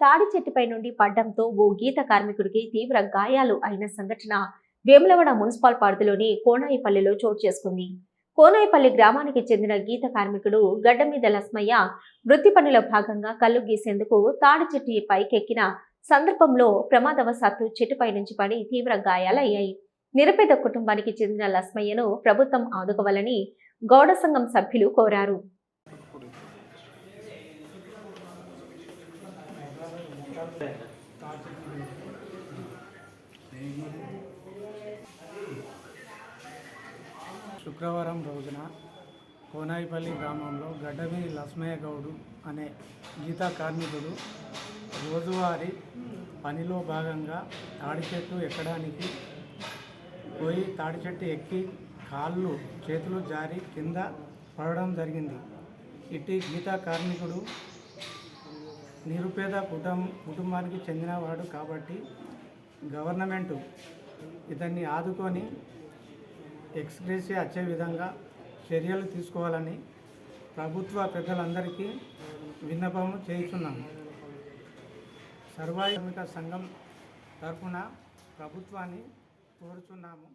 తాడి చెట్టుపై నుండి పడ్డంతో ఓ గీత కార్మికుడికి తీవ్ర గాయాలు అయిన సంఘటన వేములవాడ మున్సిపల్ పరిధిలోని కోనాయిపల్లిలో చోటు చేసుకుంది. కోనాయిపల్లి గ్రామానికి చెందిన గీత కార్మికుడు గడ్డ మీద లస్మయ్య వృత్తి పనుల భాగంగా కళ్ళు గీసేందుకు తాడి చెట్టు పైకెక్కిన సందర్భంలో ప్రమాదవశాత్తు చెట్టుపై నుంచి పడి తీవ్ర గాయాలయ్యాయి. నిరపేద కుటుంబానికి చెందిన లస్మయ్యను ప్రభుత్వం ఆదుకోవాలని గౌడ సంఘం సభ్యులు కోరారు. శుక్రవారం రోజున కోనాయిపల్లి గ్రామంలో గడ్డమిని లక్ష్మయ్య గౌడు అనే గీతా కార్మికుడు రోజువారీ పనిలో భాగంగా తాడి చెట్టు ఎక్కడానికి పోయి తాడి చెట్టు ఎక్కి కాళ్ళు చేతులు జారి కింద పడడం జరిగింది. ఇట్టి గీతా కార్మికుడు నిరుపేద కుటుంబం కుటుంబానికి చెందినవాడు కాబట్టి గవర్నమెంటు ఇతన్ని ఆదుకొని ఎక్స్గ్రేసియా వచ్చే విధంగా చర్యలు తీసుకోవాలని ప్రభుత్వ పెద్దలందరికీ విన్నపం చేస్తున్నాము. సర్వాయిక సంఘం తరఫున ప్రభుత్వాన్ని కోరుచున్నాము.